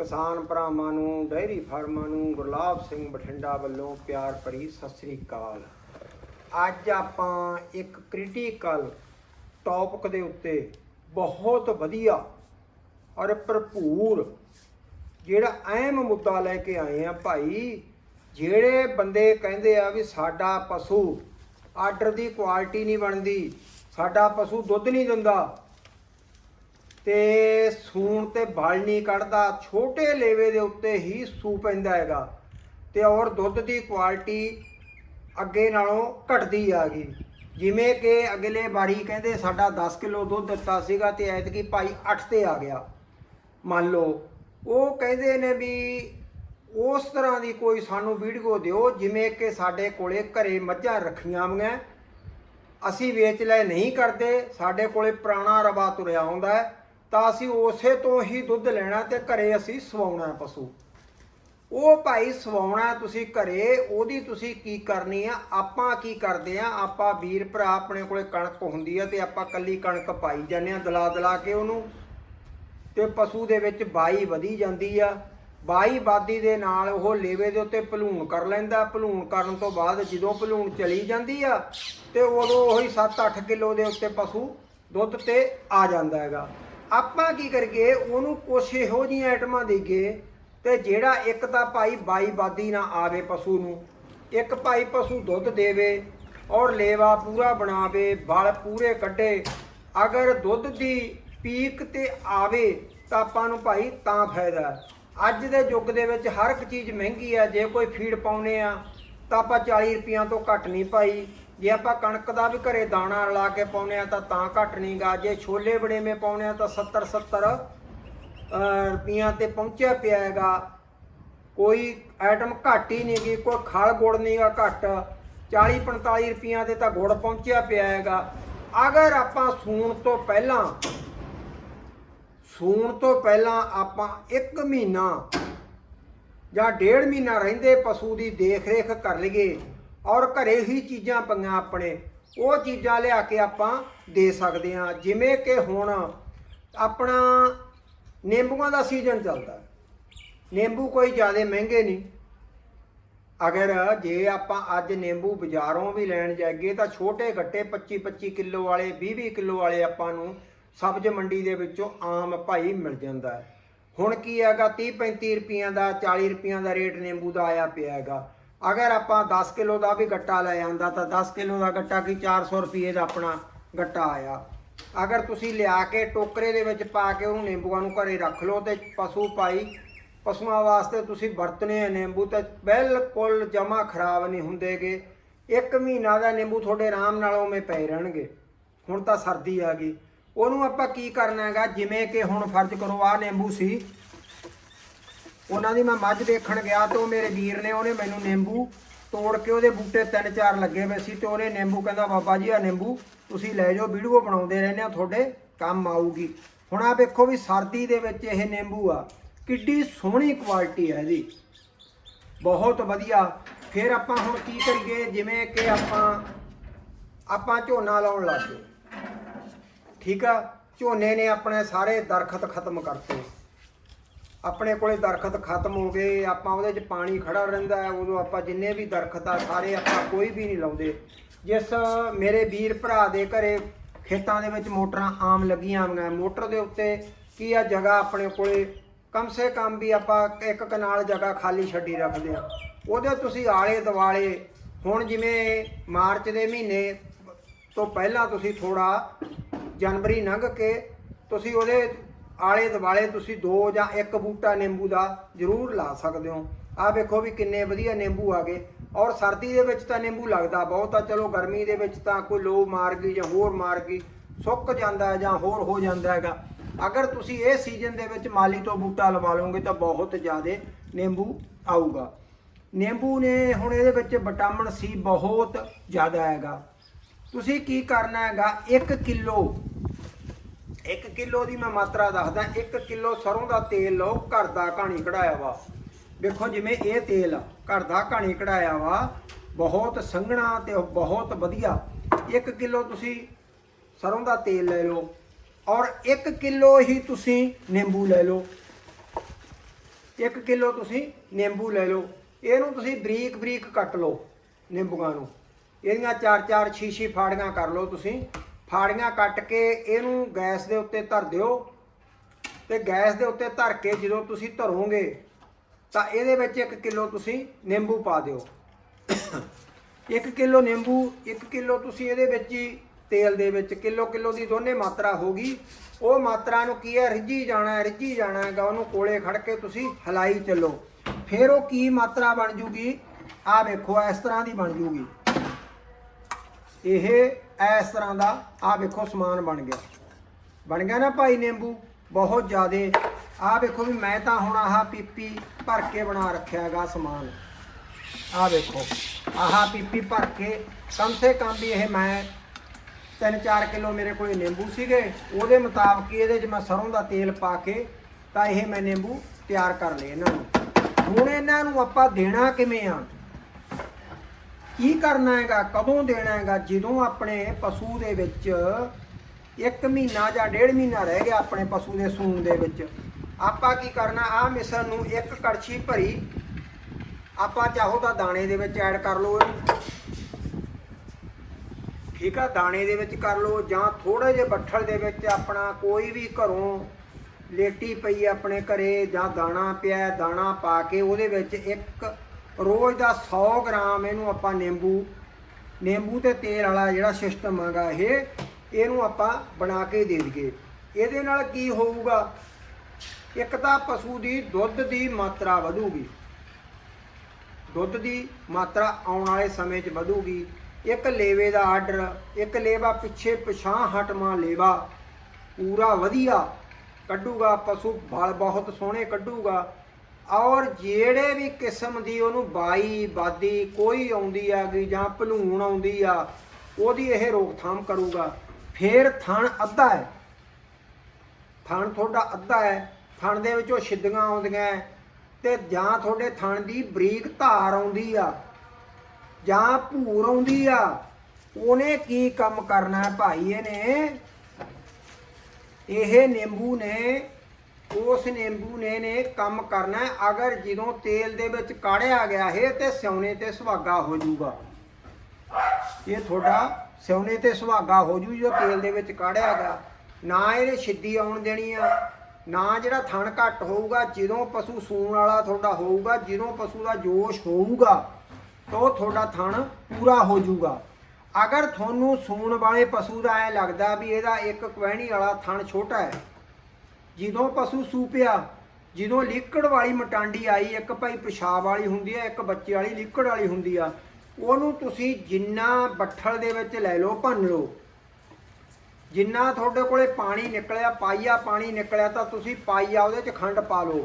ਕਿਸਾਨ ਭਰਾਵਾਂ ਨੂੰ ਡੈਰੀ ਫਾਰਮਾਂ ਨੂੰ ਗੁਰਲਾਬ ਸਿੰਘ ਬਠਿੰਡਾ ਵੱਲੋਂ ਪਿਆਰ ਭਰੀ ਸਤਿ ਸ੍ਰੀ ਅਕਾਲ। ਅੱਜ ਆਪਾਂ ਇੱਕ ਕ੍ਰਿਟੀਕਲ ਟੌਪਿਕ ਦੇ ਉੱਤੇ ਬਹੁਤ ਵਧੀਆ ਔਰ ਭਰਪੂਰ ਜਿਹੜਾ ਅਹਿਮ ਮੁੱਦਾ ਲੈ ਕੇ ਆਏ ਆ ਭਾਈ, ਜਿਹੜੇ ਬੰਦੇ ਕਹਿੰਦੇ ਆ ਵੀ ਸਾਡਾ ਪਸ਼ੂ ਆਰਡਰ ਦੀ ਕੁਆਲਿਟੀ ਨਹੀਂ ਬਣਦੀ, ਸਾਡਾ ਪਸ਼ੂ ਦੁੱਧ ਨਹੀਂ ਦਿੰਦਾ ਤੇ ਸੂਣ ਤੇ ਬਲ ਨਹੀਂ ਕੱਢਦਾ ਛੋਟੇ ਲੇਵੇ ਦੇ ਉੱਤੇ ਹੀ ਸੂ ਪੈਂਦਾ ਹੈਗਾ ਤੇ ਔਰ ਦੁੱਧ ਦੀ ਕੁਆਲਿਟੀ ਅੱਗੇ ਨਾਲੋਂ ਘਟਦੀ ਆ ਗਈ। ਜਿਵੇਂ ਕਿ ਅਗਲੇ ਵਾਰੀ ਕਹਿੰਦੇ ਸਾਡਾ 10 ਕਿਲੋ ਦੁੱਧ ਦਿੱਤਾ ਸੀਗਾ ਤੇ ਐਤਕੀ ਭਾਈ 8 ਤੇ ਆ ਗਿਆ। ਮੰਨ ਲਓ ਉਹ ਕਹਿੰਦੇ ਨੇ ਵੀ ਉਸ ਤਰ੍ਹਾਂ ਦੀ ਕੋਈ ਸਾਨੂੰ ਵੀਡੀਓ ਦਿਓ ਜਿਵੇਂ ਕਿ ਸਾਡੇ ਕੋਲੇ ਘਰੇ ਮੱਝਾਂ ਰੱਖੀਆਂ ਹੋਈਆਂ ਅਸੀਂ ਵੇਚ ਲੈ ਨਹੀਂ ਕਰਦੇ ਸਾਡੇ ਕੋਲੇ ਪੁਰਾਣਾ ਰਵਾ ਤੁਰਿਆ ਆਉਂਦਾ ਹੈ, ਤਾਂ ਅਸੀਂ ਉਸੇ ਤੋਂ ਹੀ ਦੁੱਧ ਲੈਣਾ ਤੇ ਘਰੇ ਅਸੀਂ ਸਵਾਉਣਾ ਪਸ਼ੂ। ਉਹ ਭਾਈ ਸਵਾਉਣਾ ਤੁਸੀਂ ਘਰੇ, ਉਹਦੀ ਤੁਸੀਂ ਕੀ ਕਰਨੀ ਆ ਆਪਾਂ ਕੀ ਕਰਦੇ ਆ ਆਪਾਂ ਵੀਰ ਭਰਾ ਆਪਣੇ ਕੋਲੇ ਕਣਕ ਹੁੰਦੀ ਆ ਤੇ ਆਪਾਂ ਕੱਲੀ ਕਣਕ ਪਾਈ ਜਾਂਦੇ ਆ ਦਲਾ ਦਲਾ ਕੇ ਉਹਨੂੰ। ਤੇ ਪਸ਼ੂ ਦੇ ਵਿੱਚ ਬਾਈ ਵਧੀ ਜਾਂਦੀ ਆ। ਬਾਈ ਬਾਦੀ ਦੇ ਨਾਲ ਉਹ ਲੇਵੇ ਦੇ ਉੱਤੇ ਭਲੂਣ ਕਰ ਲੈਂਦਾ। ਭਲੂਣ ਕਰਨ ਤੋਂ ਬਾਅਦ ਜਦੋਂ ਭਲੂਣ ਚਲੀ ਜਾਂਦੀ ਆ, ਤੇ ਉਦੋਂ ਉਹੀ 7-8 ਕਿਲੋ ਦੇ ਉੱਤੇ ਪਸ਼ੂ ਦੁੱਧ ਤੇ ਆ ਜਾਂਦਾ ਹੈਗਾ। ਆਪਾਂ ਕੀ ਕਰੀਏ, ਉਹਨੂੰ ਕੁਛ ਇਹੋ ਜਿਹੀਆਂ ਆਈਟਮਾਂ ਦੇਈਏ ਤੇ ਜਿਹੜਾ ਇੱਕ ਤਾਂ ਭਾਈ ਬਾਈ ਬਾਦੀ ਨਾ ਆਵੇ ਪਸ਼ੂ ਨੂੰ, ਇੱਕ ਭਾਈ ਪਸ਼ੂ ਦੁੱਧ ਦੇਵੇ ਔਰ ਲੇਵਾ ਪੂਰਾ ਬਣਾਵੇ ਬਲ ਪੂਰੇ ਕੱਢੇ, ਅਗਰ ਦੁੱਧ ਦੀ ਪੀਕ ਤੇ ਆਵੇ ਤਾਂ ਆਪਾਂ ਨੂੰ ਭਾਈ ਤਾਂ ਫਾਇਦਾ ਅੱਜ ਦੇ ਯੁੱਗ ਦੇ ਵਿੱਚ ਹਰ ਇੱਕ ਚੀਜ਼ ਮਹਿੰਗੀ ਆ ਜੇ ਕੋਈ ਫੀਡ ਪਾਉਨੇ ਆ ਤਾਂ ਆਪਾਂ 40 ਰੁਪਈਆਂ ਤੋਂ ਘੱਟ ਨਹੀਂ ਭਾਈ। ਜੇ ਆਪਾਂ ਕਣਕ ਦਾ ਵੀ ਘਰੇ ਦਾਣਾ ਰਲਾ ਕੇ ਪਾਉਨੇ ਆ ਤਾਂ ਤਾਂ ਘੱਟ ਨਹੀਂਗਾ ਜੇ ਛੋਲੇ ਬਣੇਵੇਂ ਪਾਉਨੇ ਆ ਤਾਂ 70 70 ਰੁਪਈਆਂ ਤੇ ਪਹੁੰਚਿਆ ਪਿਆ ਹੈਗਾ। ਕੋਈ ਆਈਟਮ ਘੱਟ ਹੀ ਨਹੀਂ ਗਈ ਕੋਈ ਖਲ ਗੁੜ ਨਹੀਂਗਾ ਘੱਟ। 40 45 ਰੁਪਈਆਂ ਤੇ ਤਾਂ ਗੁੜ ਪਹੁੰਚਿਆ ਪਿਆ ਹੈਗਾ। ਅਗਰ ਆਪਾਂ ਸੂਣ ਤੋਂ ਪਹਿਲਾਂ, ਸੂਣ ਤੋਂ ਪਹਿਲਾਂ ਆਪਾਂ 1 ਮਹੀਨਾ ਜਾਂ ਡੇਢ ਮਹੀਨਾ ਰਹਿੰਦੇ ਪਸ਼ੂ ਦੀ ਦੇਖ-ਰੇਖ ਕਰ ਲਈਏ ਔਰ ਘਰੇ ਹੀ ਚੀਜ਼ਾਂ ਪਈਆਂ ਆਪਣੇ। ਉਹ ਚੀਜ਼ਾਂ ਲਿਆ ਕੇ ਆਪਾਂ ਦੇ ਸਕਦੇ ਹਾਂ। ਜਿਵੇਂ ਕਿ ਹੁਣ ਆਪਣਾ ਨਿੰਬੂਆਂ ਦਾ ਸੀਜ਼ਨ ਚੱਲਦਾ। ਨਿੰਬੂ ਕੋਈ ਜ਼ਿਆਦਾ ਮਹਿੰਗੇ ਨਹੀਂ। ਅਗਰ ਜੇ ਆਪਾਂ ਅੱਜ ਨਿੰਬੂ ਬਾਜ਼ਾਰੋਂ ਵੀ ਲੈਣ ਜਾਈਏ ਤਾਂ ਛੋਟੇ ਗੱਟੇ 25 25 ਕਿਲੋ ਵਾਲੇ 20 20 ਕਿਲੋ ਵਾਲੇ ਆਪਾਂ ਨੂੰ ਸਬਜ਼ ਮੰਡੀ ਦੇ ਵਿੱਚੋਂ ਆਮ ਭਾਈ ਮਿਲ ਜਾਂਦਾ ਹੈ। ਹੁਣ ਕੀ ਹੈਗਾ? 30 35 ਰੁਪਈਆਂ ਦਾ 40 ਰੁਪਈਆਂ ਦਾ ਰੇਟ ਨਿੰਬੂ ਦਾ ਆਇਆ ਪਿਆ ਹੈਗਾ। ਅਗਰ ਆਪਾਂ 10 ਕਿਲੋ ਦਾ ਵੀ ਗੱਟਾ ਲੈ ਆਂਦਾ ਤਾਂ 10 ਕਿਲੋ ਦਾ ਗੱਟਾ ਕੀ 400 ਰੁਪਏ ਦਾ ਆਪਣਾ ਗੱਟਾ ਆਇਆ। ਅਗਰ ਤੁਸੀਂ ਲਿਆ ਕੇ ਟੋਕਰੇ ਦੇ ਵਿੱਚ ਪਾ ਕੇ ਉਹ ਨਿੰਬੂਆਂ ਨੂੰ ਘਰੇ ਰੱਖ ਲਓ ਤੇ ਪਸ਼ੂ ਪਾਈ ਪਸ਼ੂਆਂ ਵਾਸਤੇ ਤੁਸੀਂ ਵਰਤਨੇ ਆ ਨਿੰਬੂ ਤਾਂ ਬਿਲਕੁਲ ਜਮਾ ਖਰਾਬ ਨਹੀਂ ਹੁੰਦੇਗੇ। ਇੱਕ ਮਹੀਨਾ ਦਾ ਨਿੰਬੂ ਤੁਹਾਡੇ ਆਰਾਮ ਨਾਲ ਉਵੇਂ ਪਏ ਰਹਿਣਗੇ। ਹੁਣ ਤਾਂ ਸਰਦੀ ਆ ਗਈ। ਉਹਨੂੰ ਆਪਾਂ ਕੀ ਕਰਨਾ ਹੈਗਾ? ਜਿਵੇਂ ਕਿ ਹੁਣ ਫਰਜ਼ ਕਰੋ ਆ ਨਿੰਬੂ ਸੀ ਉਹਨਾਂ ਦੀ ਮੈਂ ਮੱਝ ਦੇਖਣ ਗਿਆ ਤੇ ਉਹ ਮੇਰੇ ਵੀਰ ਨੇ, ਉਹਨੇ ਮੈਨੂੰ ਨਿੰਬੂ ਤੋੜ ਕੇ ਉਹਦੇ ਬੂਟੇ ਤਿੰਨ ਚਾਰ ਲੱਗੇ ਹੋਏ ਸੀ ਤੇ ਉਹਨੇ ਨਿੰਬੂ ਕਹਿੰਦਾ, ਬਾਬਾ ਜੀ ਆ ਨਿੰਬੂ ਤੁਸੀਂ ਲੈ ਜਾਓ, ਵੀਡੀਓ ਬਣਾਉਂਦੇ ਰਹਿੰਦੇ ਆ ਤੁਹਾਡੇ ਕੰਮ ਆਊਗੀ। ਹੁਣ ਆ ਵੇਖੋ ਵੀ ਸਰਦੀ ਦੇ ਵਿੱਚ ਇਹ ਨਿੰਬੂ ਆ, ਕਿੱਡੀ ਸੋਹਣੀ ਕੁਆਲਿਟੀ ਹੈ ਇਹਦੀ। ਬਹੁਤ ਵਧੀਆ। ਫਿਰ ਆਪਾਂ ਹੁਣ ਕੀ ਕਰੀਏ? ਜਿਵੇਂ ਕਿ ਆਪਾਂ ਆਪਾਂ ਝੋਨਾ ਲਾਉਣ ਲੱਗ ਗਏ। ਠੀਕ ਆ? ਝੋਨੇ ਨੇ ਆਪਣੇ ਸਾਰੇ ਦਰਖਤ ਖਤਮ ਕਰਤੇ। ਆਪਣੇ ਕੋਲੇ ਦਰਖਤ ਖਤਮ ਹੋ ਗਏ, ਆਪਾਂ ਉਹਦੇ 'ਚ ਪਾਣੀ ਖੜਾ ਰਹਿੰਦਾ ਹੈ, ਉਦੋਂ ਆਪਾਂ ਜਿੰਨੇ ਵੀ ਦਰਖਤ ਆ, ਸਾਰੇ ਆਪਾਂ ਕੋਈ ਵੀ ਨਹੀਂ ਲਾਉਂਦੇ। ਜਿਸ ਮੇਰੇ ਵੀਰ ਭਰਾ ਦੇ ਘਰੇ ਖੇਤਾਂ ਦੇ ਵਿੱਚ ਮੋਟਰਾਂ ਆਮ ਲੱਗੀਆਂ ਹੋਈਆਂ, ਮੋਟਰ ਦੇ ਉੱਤੇ ਕੀ ਆ, ਜਗ੍ਹਾ ਆਪਣੇ ਕੋਲੇ ਕਮ ਸੇ ਕਮ ਵੀ ਆਪਾਂ ਇੱਕ ਕਨਾਲ ਜਗ੍ਹਾ ਖਾਲੀ ਛੱਡੀ ਰੱਖਦੇ ਆ ਉਹਦੇ ਤੁਸੀਂ ਆਲੇ ਦਿਵਾਲੇ ਹੁਣ ਜਿਵੇਂ ਮਾਰਚ ਦੇ ਮਹੀਨੇ ਤੋਂ ਪਹਿਲਾਂ ਤੁਸੀਂ ਥੋੜਾ ਜਨਵਰੀ ਲੰਘ ਕੇ ਤੁਸੀਂ ਉਹਦੇ ਆਲੇ ਦੁਆਲੇ ਤੁਸੀਂ ਦੋ ਜਾਂ ਇੱਕ ਬੂਟਾ ਨਿੰਬੂ ਦਾ ਜ਼ਰੂਰ ਲਾ ਸਕਦੇ ਹੋ। ਆਹ ਵੇਖੋ ਵੀ ਕਿੰਨੇ ਵਧੀਆ ਨਿੰਬੂ ਆ ਗਏ। ਔਰ ਸਰਦੀ ਦੇ ਵਿੱਚ ਤਾਂ ਨਿੰਬੂ ਲੱਗਦਾ ਬਹੁਤ ਆ, ਚਲੋ ਗਰਮੀ ਦੇ ਵਿੱਚ ਤਾਂ ਕੋਈ ਲੋ ਮਾਰ ਗਈ ਜਾਂ ਹੋਰ ਮਾਰ ਗਈ, ਸੁੱਕ ਜਾਂਦਾ ਜਾਂ ਹੋਰ ਹੋ ਜਾਂਦਾ ਹੈਗਾ। ਅਗਰ ਤੁਸੀਂ ਇਹ ਸੀਜ਼ਨ ਦੇ ਵਿੱਚ ਮਾਲੀ ਤੋਂ ਬੂਟਾ ਲਵਾ ਲਓਗੇ ਤਾਂ ਬਹੁਤ ਜ਼ਿਆਦਾ ਨਿੰਬੂ ਆਊਗਾ। ਨਿੰਬੂ ਨੇ ਹੁਣ ਇਹਦੇ ਵਿੱਚ ਵਿਟਾਮਿਨ ਸੀ ਬਹੁਤ ਜ਼ਿਆਦਾ ਹੈਗਾ। ਤੁਸੀਂ ਕੀ ਕਰਨਾ ਹੈਗਾ 1 ਕਿਲੋ 1 ਕਿਲੋ ਦੀ ਮੈਂ ਮਾਤਰਾ ਦੱਸਦਾ 1 ਕਿਲੋ ਸਰੋਂ ਦਾ ਤੇਲ ਲਓ, ਘਰ ਦਾ ਕਹਾਣੀ ਕਢਾਇਆ ਵਾ। ਵੇਖੋ ਜਿਵੇਂ ਇਹ ਤੇਲ ਆ, ਘਰ ਦਾ ਕਹਾਣੀ ਕਢਾਇਆ ਵਾ, ਬਹੁਤ ਸੰਘਣਾ ਤੇ ਬਹੁਤ ਵਧੀਆ। 1 ਕਿਲੋ ਤੁਸੀਂ ਸਰੋਂ ਦਾ ਤੇਲ ਲੈ ਲਓ ਔਰ 1 ਕਿਲੋ ਹੀ ਤੁਸੀਂ ਨਿੰਬੂ ਲੈ ਲਓ। 1 ਕਿਲੋ ਤੁਸੀਂ ਨਿੰਬੂ ਲੈ ਲਓ। ਇਹਨੂੰ ਤੁਸੀਂ ਬਰੀਕ ਬਰੀਕ ਕੱਟ ਲਓ ਨਿੰਬੂਆਂ ਨੂੰ। ਇਹਦੀਆਂ 4-4 ਛੇ-ਛੇ ਫਾੜੀਆਂ ਕਰ ਲਓ ਤੁਸੀਂ। ਫਾੜੀਆਂ ਕੱਟ ਕੇ ਇਹਨੂੰ ਗੈਸ ਦੇ ਉੱਤੇ ਧਰ ਦਿਓ। ਤੇ ਗੈਸ ਦੇ ਉੱਤੇ ਧਰ ਕੇ ਜਦੋਂ ਤੁਸੀਂ ਧਰੋਗੇ, ਤਾਂ ਇਹਦੇ ਵਿੱਚ 1 ਕਿਲੋ ਤੁਸੀਂ ਨਿੰਬੂ ਪਾ ਦਿਓ। 1 ਕਿਲੋ ਨਿੰਬੂ 1 ਕਿਲੋ ਤੁਸੀਂ ਇਹਦੇ ਵਿੱਚ ਹੀ ਤੇਲ ਦੇ ਵਿੱਚ ਕਿਲੋ ਕਿਲੋ ਦੀ ਦੋਨੇ ਮਾਤਰਾ ਹੋਗੀ ਉਹ ਮਾਤਰਾ ਨੂੰ ਕੀ ਹੈ? ਰਿੱਝੀ ਜਾਣਾ ਰਿੱਝੀ ਜਾਣਾ ਹੈਗਾ, ਉਹਨੂੰ ਕੋਲੇ ਖੜ ਕੇ ਤੁਸੀਂ ਹਲਾਈ ਚੱਲੋ। ਫਿਰ ਉਹ ਕੀ ਮਾਤਰਾ ਬਣ ਜੂਗੀ? ਆਹ ਵੇਖੋ, ਇਸ ਤਰ੍ਹਾਂ ਦੀ ਬਣ ਜੂਗੀ। ਇਹ ਇਸ ਤਰ੍ਹਾਂ ਦਾ ਆਹ ਵੇਖੋ ਸਮਾਨ ਬਣ ਗਿਆ। ਬਣ ਗਿਆ ਨਾ ਭਾਈ ਨਿੰਬੂ, ਬਹੁਤ ਜ਼ਿਆਦੇ। ਆਹ ਵੇਖੋ ਵੀ ਮੈਂ ਤਾਂ ਹੁਣ ਆਹ ਪੀਪੀ ਭਰ ਕੇ ਬਣਾ ਰੱਖਿਆ ਹੈਗਾ ਸਮਾਨ। ਆਹ ਵੇਖੋ, ਆਹ ਪੀਪੀ ਭਰ ਕੇ ਕਮ ਸੇ ਕਮ ਵੀ ਇਹ ਮੈਂ 3-4 ਕਿਲੋ ਮੇਰੇ ਕੋਲ ਨਿੰਬੂ ਸੀਗੇ। ਉਹਦੇ ਮੁਤਾਬਕ ਇਹਦੇ 'ਚ ਮੈਂ ਸਰੋਂ ਦਾ ਤੇਲ ਪਾ ਕੇ ਤਾਂ ਇਹ ਮੈਂ ਨਿੰਬੂ ਤਿਆਰ ਕਰ ਲਏ ਇਹਨਾਂ ਨੂੰ। ਹੁਣ ਇਹਨਾਂ ਨੂੰ ਆਪਾਂ ਦੇਣਾ ਕਿਵੇਂ ਆ? ਕੀ ਕਰਨਾ ਹੈਗਾ, ਕਦੋਂ ਦੇਣਾ ਹੈਗਾ, ਜਦੋਂ ਆਪਣੇ ਪਸ਼ੂ ਦੇ ਵਿੱਚ ਇੱਕ ਮਹੀਨਾ ਜਾਂ ਡੇਢ ਮਹੀਨਾ ਰਹਿ ਗਿਆ ਆਪਣੇ ਪਸ਼ੂ ਦੇ ਸੂਣ ਦੇ ਵਿੱਚ, ਆਪਾਂ ਕੀ ਕਰਨਾ ਆ ਮਿਸਰ ਨੂੰ ਇੱਕ ਕੜਛੀ ਭਰੀ, ਆਪਾਂ ਚਾਹੋ ਤਾਂ ਦਾਣੇ ਦੇ ਵਿੱਚ ਐਡ ਕਰ ਲਓ ਠੀਕ ਆ, ਦਾਣੇ ਦੇ ਵਿੱਚ ਕਰ ਲਓ ਜਾਂ ਥੋੜੇ ਜਿਹੇ ਬੱਠਲ ਦੇ ਵਿੱਚ ਆਪਣਾ ਕੋਈ ਵੀ ਘਰੋਂ ਲੇਟੀ ਪਈ ਆਪਣੇ ਘਰੇ ਜਾਂ ਦਾਣਾ ਪਿਆ, ਦਾਣਾ ਪਾ ਕੇ ਉਹਦੇ ਵਿੱਚ ਇੱਕ ਰੋਜ਼ ਦਾ 100 ਗ੍ਰਾਮ ਇਹਨੂੰ ਆਪਾਂ ਨਿੰਬੂ ਨਿੰਬੂ ਤੇ ਤੇਲ ਵਾਲਾ ਜਿਹੜਾ ਸਿਸਟਮ ਹੈਗਾ ਇਹ, ਇਹਨੂੰ ਆਪਾਂ ਬਣਾ ਕੇ ਦੇ ਦਈਏ। ਇਹਦੇ ਨਾਲ ਕੀ ਹੋਊਗਾ? ਇੱਕ ਤਾਂ ਪਸ਼ੂ ਦੀ ਦੁੱਧ ਦੀ ਮਾਤਰਾ ਵਧੂਗੀ। ਦੁੱਧ ਦੀ ਮਾਤਰਾ ਆਉਣ ਵਾਲੇ ਸਮੇਂ 'ਚ ਵਧੂਗੀ। ਇੱਕ ਲੇਵੇ ਦਾ ਆਰਡਰ ਇੱਕ ਲੇਵਾ ਪਿੱਛੇ ਪਛਾਂ ਹਟਮਾ ਲੇਵਾ, ਪੂਰਾ ਵਧੀਆ। ਕੱਢੂਗਾ ਪਸ਼ੂ ਬਲ ਬਹੁਤ ਸੋਹਣੇ ਕੱਢੂਗਾ। ਔਰ ਜਿਹੜੇ ਵੀ ਕਿਸਮ ਦੀ ਉਹਨੂੰ ਬਾਈ ਬਾਦੀ ਕੋਈ ਆਉਂਦੀ ਆ ਗਈ ਜਾਂ ਭਲੂਣ ਆਉਂਦੀ ਆ ਉਹਦੀ ਇਹ ਰੋਕਥਾਮ ਕਰੂਗਾ। ਫੇਰ ਥਣ ਅੱਧਾ ਹੈ। ਥਣ ਤੁਹਾਡਾ ਅੱਧਾ ਹੈ। ਥਣ ਦੇ ਵਿੱਚੋਂ ਛਿੱਦੀਆਂ ਆਉਂਦੀਆਂ ਹੈ, ਤੇ ਜਾਂ ਤੁਹਾਡੇ ਥਣ ਦੀ ਬਰੀਕ ਧਾਰ ਆਉਂਦੀ ਆ ਜਾਂ ਭੂਰ ਆਉਂਦੀ ਆ ਉਹਨੇ ਕੀ ਕੰਮ ਕਰਨਾ ਭਾਈ ਇਹਨੇ? ਇਹ ਨਿੰਬੂ ਨੇ ਉਸ ਨਿੰਬੂ ਨੇ ਨੇ ਕੰਮ ਕਰਨਾ ਅਗਰ ਜਦੋਂ ਤੇਲ ਦੇ ਵਿੱਚ ਕਾੜਿਆ ਗਿਆ ਇਹ ਤੇ ਸਿਉਣੇ ਤੇ ਸੁਹਾਗਾ ਹੋ ਜਾਊਗਾ। ਇਹ ਤੁਹਾਡਾ ਸਿਉਣੇ ਤੇ ਸੁਹਾਗਾ ਹੋ ਜੂ ਜੋ ਤੇਲ ਦੇ ਵਿੱਚ ਕਾੜਿਆ ਗਿਆ। ਨਾ ਇਹਨੇ ਛਿੱਦੀ ਆਉਣ ਦੇਣੀ ਆ, ਨਾ ਜਿਹੜਾ ਥਣ ਘੱਟ ਹੋਊਗਾ, ਜਦੋਂ ਪਸ਼ੂ ਸੂਣ ਵਾਲਾ ਤੁਹਾਡਾ ਹੋਊਗਾ, ਜਦੋਂ ਪਸ਼ੂ ਦਾ ਜੋਸ਼ ਹੋਊਗਾ, ਤਾਂ ਉਹ ਤੁਹਾਡਾ ਥਣ ਪੂਰਾ ਹੋ ਜਾਊਗਾ ਅਗਰ ਤੁਹਾਨੂੰ ਸੂਣ ਵਾਲੇ ਪਸ਼ੂ ਦਾ ਐ ਲੱਗਦਾ ਵੀ ਇਹਦਾ ਇੱਕ ਕੁਹਿਣੀ ਵਾਲਾ ਥਣ ਛੋਟਾ ਹੈ ਜਦੋਂ ਪਸ਼ੂ ਸੂਪਿਆ, ਜਦੋਂ ਲਿਕੜ ਵਾਲੀ ਮਟਾਂਡੀ ਆਈ, ਇੱਕ ਭਾਈ ਪਿਸ਼ਾਬ ਵਾਲੀ ਹੁੰਦੀ ਹੈ ਇੱਕ ਬੱਚੇ ਵਾਲੀ ਲਿਕੜ ਵਾਲੀ ਹੁੰਦੀ ਆ, ਉਹਨੂੰ ਤੁਸੀਂ ਜਿੰਨਾ ਬੱਠਲ ਦੇ ਵਿੱਚ ਲੈ ਲਓ, ਭੰਨ ਲਓ। ਜਿੰਨਾ ਤੁਹਾਡੇ ਕੋਲੇ ਪਾਣੀ ਨਿਕਲਿਆ, ਪਾਈਆ ਪਾਣੀ ਨਿਕਲਿਆ, ਤਾਂ ਤੁਸੀਂ ਪਾਈਆ ਉਹਦੇ 'ਚ ਖੰਡ ਪਾ ਲਓ।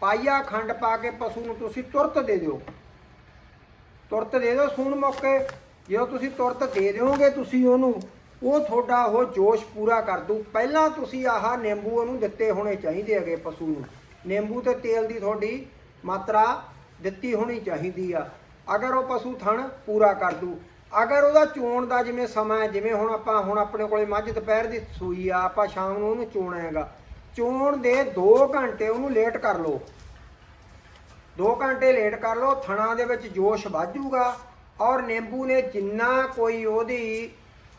ਪਾਈਆ ਖੰਡ ਪਾ ਕੇ ਪਸ਼ੂ ਨੂੰ ਤੁਸੀਂ ਤੁਰਤ ਦੇ ਦਿਓ। ਤੁਰਤ ਦੇ ਦਿਓ, ਸੂਣ ਮੌਕੇ। ਜਦੋਂ ਤੁਸੀਂ ਤੁਰਤ ਦੇ ਦਿਓਗੇ ਤੁਸੀਂ ਉਹਨੂੰ ਉਹ ਤੁਹਾਡਾ ਉਹ ਜੋਸ਼ ਪੂਰਾ ਕਰ ਦੂ ਪਹਿਲਾਂ ਤੁਸੀਂ ਆਹ ਨਿੰਬੂ ਉਹਨੂੰ ਦਿੱਤੇ ਹੋਣੇ ਚਾਹੀਦੇ ਹੈਗੇ ਪਸ਼ੂ ਨੂੰ। ਨਿੰਬੂ ਤੇ ਤੇਲ ਦੀ ਤੁਹਾਡੀ ਮਾਤਰਾ ਦਿੱਤੀ ਹੋਣੀ ਚਾਹੀਦੀ ਆ। ਅਗਰ ਉਹ ਪਸ਼ੂ ਥਣ, ਪੂਰਾ ਕਰ ਦੂ ਅਗਰ ਉਹਦਾ ਚੋਣ ਦਾ ਜਿਵੇਂ ਸਮਾਂ ਹੈ, ਜਿਵੇਂ ਹੁਣ ਆਪਾਂ ਹੁਣ ਆਪਣੇ ਕੋਲੇ ਮੱਝ ਦੁਪਹਿਰ ਦੀ ਸੂਈ ਆ, ਆਪਾਂ ਸ਼ਾਮ ਨੂੰ ਉਹਨੂੰ ਚੋਣਾ ਹੈਗਾ। ਚੋਣ ਦੇ 2 ਘੰਟੇ ਉਹਨੂੰ ਲੇਟ ਕਰ ਲਓ। 2 ਘੰਟੇ ਲੇਟ ਕਰ ਲਓ, ਥਣਾ ਦੇ ਵਿੱਚ ਜੋਸ਼ ਵੱਧ ਵਾਜੂਗਾ ਔਰ ਨਿੰਬੂ ਨੇ ਜਿੰਨਾ ਕੋਈ ਉਹਦੀ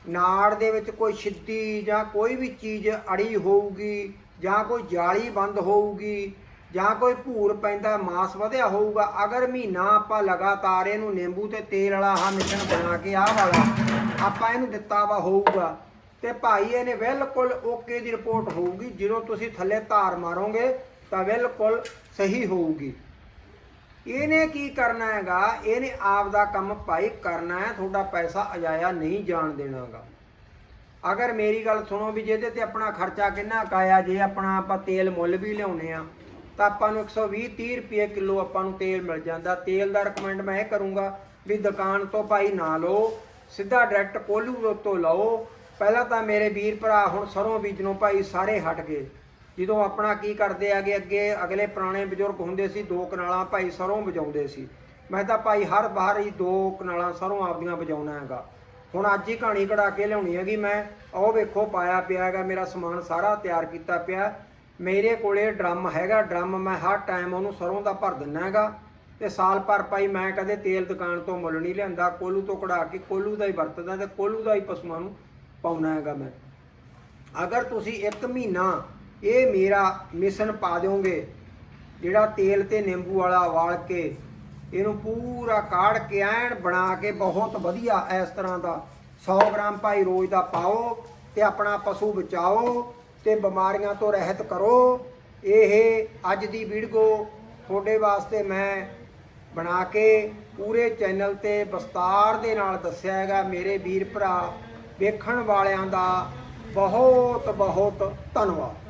ਨਾੜ ਦੇ ਵਿੱਚ ਕੋਈ ਛਿੱਦੀ ਜਾਂ ਕੋਈ ਵੀ ਚੀਜ਼ ਅੜੀ ਹੋਊਗੀ, ਜਾਂ ਕੋਈ ਜਾਲੀ ਬੰਦ ਹੋਊਗੀ, ਜਾਂ ਕੋਈ ਭੂਰ ਪੈਂਦਾ, ਮਾਸ ਵਧਿਆ ਹੋਊਗਾ, ਅਗਰ ਮਹੀਨਾ ਆਪਾਂ ਲਗਾਤਾਰ ਇਹਨੂੰ ਨਿੰਬੂ ਤੇ ਤੇਲ ਵਾਲਾ ਆਹ ਮਿਸ਼ਰਣ ਬਣਾ ਕੇ ਆਹ ਵਾਲਾ ਆਪਾਂ ਇਹਨੂੰ ਦਿੱਤਾ ਵਾ ਹੋਊਗਾ, ਤੇ ਭਾਈ ਇਹਨੇ ਬਿਲਕੁਲ ਓਕੇ ਦੀ ਰਿਪੋਰਟ ਹੋਊਗੀ, ਜਦੋਂ ਤੁਸੀਂ ਥੱਲੇ ਧਾਰ ਮਾਰੋਗੇ ਤਾਂ ਬਿਲਕੁਲ ਸਹੀ ਹੋਊਗੀ। ਇਹਨੇ ਕੀ ਕਰਨਾ ਹੈਗਾ? ਇਹਨੇ ਆਪ ਦਾ ਕੰਮ ਭਾਈ ਕਰਨਾ ਹੈ, ਤੁਹਾਡਾ ਪੈਸਾ ਅਜਾਇਆ ਨਹੀਂ ਜਾਣ ਦੇਣਾਗਾ। ਅਗਰ ਮੇਰੀ ਗੱਲ ਸੁਣੋ ਵੀ ਜਿਹਦੇ ਤੇ ਆਪਣਾ ਖਰਚਾ ਕਿੰਨਾ ਕਾਇਆ ਜੇ ਆਪਣਾ ਆਪਾਂ ਤੇਲ ਮੁੱਲ ਵੀ ਲਿਆਉਨੇ ਆ, ਤਾਂ ਆਪਾਂ ਨੂੰ 120 30 ਰੁਪਏ ਕਿਲੋ ਆਪਾਂ ਨੂੰ ਤੇਲ ਮਿਲ ਜਾਂਦਾ। ਤੇਲ ਦਾ ਰეკਮੈਂਡ ਮੈਂ ਇਹ ਕਰੂੰਗਾ ਵੀ ਦੁਕਾਨ ਤੋਂ ਭਾਈ ਨਾ ਲਓ, ਸਿੱਧਾ ਡਾਇਰੈਕਟ ਕੋਲੂ ਤੋਂ ਲਓ। ਪਹਿਲਾਂ ਤਾਂ ਮੇਰੇ ਵੀਰ ਭਰਾ ਹੁਣ ਸਰੋਂ ਬੀਜਣੋਂ ਭਾਈ ਸਾਰੇ ਹਟ ਗਏ। ਜਦੋਂ ਆਪਣਾ ਕੀ ਕਰਦੇ ਆਗੇ ਅੱਗੇ, ਅਗਲੇ ਪੁਰਾਣੇ ਬਜ਼ੁਰਗ ਹੁੰਦੇ ਸੀ, ਦੋ ਕਨਾਲਾਂ ਭਾਈ ਸਰੋਂ ਵਜਾਉਂਦੇ ਸੀ। ਮੈਂ ਤਾਂ ਭਾਈ ਹਰ ਬਾਹਰ ਹੀ ਦੋ ਕਨਾਲਾਂ ਸਰੋਂ ਆਪਦੀਆਂ ਵਜਾਉਣਾ ਹੈਗਾ। ਹੁਣ ਅੱਜ ਹੀ ਕਹਾਣੀ ਕਢਾ ਕੇ ਲਿਆਉਣੀ ਹੈਗੀ ਮੈਂ। ਉਹ ਵੇਖੋ, ਪਾਇਆ ਪਿਆ ਹੈਗਾ, ਮੇਰਾ ਸਮਾਨ ਸਾਰਾ ਤਿਆਰ ਕੀਤਾ ਪਿਆ। ਮੇਰੇ ਕੋਲੇ ਡਰਮ ਹੈਗਾ, ਡਰਮ ਮੈਂ ਹਰ ਟਾਈਮ ਉਹਨੂੰ ਸਰੋਂ ਦਾ ਭਰ ਦਿੰਨਾ ਹੈਗਾ। ਤੇ ਸਾਲ ਭਰ ਪਾਈ ਮੈਂ ਕਦੇ ਤੇਲ ਦੁਕਾਨ ਤੋਂ ਮੁੱਲ ਨਹੀਂ ਲਿਆਂਦਾ, ਕੋਲੂ ਤੋਂ ਕਢਾ ਕੇ ਕੋਲੂ ਦਾ ਹੀ ਵਰਤਦਾ ਤੇ ਕੋਲੂ ਦਾ ਹੀ ਪਸ਼ੂਆਂ ਨੂੰ ਪਾਉਣਾ ਹੈਗਾ ਮੈਂ। ਅਗਰ ਤੁਸੀਂ ਇੱਕ ਮਹੀਨਾ ਇਹ ਮੇਰਾ ਮਿਸ਼ਨ ਪਾ ਦਿਓਗੇ, ਜਿਹੜਾ ਤੇਲ ਤੇ ਨਿੰਬੂ ਵਾਲਾ ਵਾਲ ਕੇ ਇਹਨੂੰ ਪੂਰਾ ਕਾੜ ਕੇ ਐਨ ਬਣਾ ਕੇ ਬਹੁਤ ਵਧੀਆ ਇਸ ਤਰ੍ਹਾਂ ਦਾ। 100 ਗ੍ਰਾਮ ਭਾਈ ਰੋਜ਼ ਦਾ ਪਾਓ ਤੇ ਆਪਣਾ ਪਸ਼ੂ ਬਚਾਓ ਤੇ ਬਿਮਾਰੀਆਂ ਤੋਂ ਰਹਿਤ ਕਰੋ। ਇਹ ਅੱਜ ਦੀ ਵੀਡੀਓ ਤੁਹਾਡੇ ਵਾਸਤੇ ਮੈਂ ਬਣਾ ਕੇ ਪੂਰੇ ਚੈਨਲ ਤੇ ਵਿਸਤਾਰ ਦੇ ਨਾਲ ਦੱਸਿਆ ਹੈਗਾ। ਮੇਰੇ ਵੀਰ ਭਰਾ ਵੇਖਣ ਵਾਲਿਆਂ ਦਾ ਬਹੁਤ ਬਹੁਤ ਧੰਨਵਾਦ।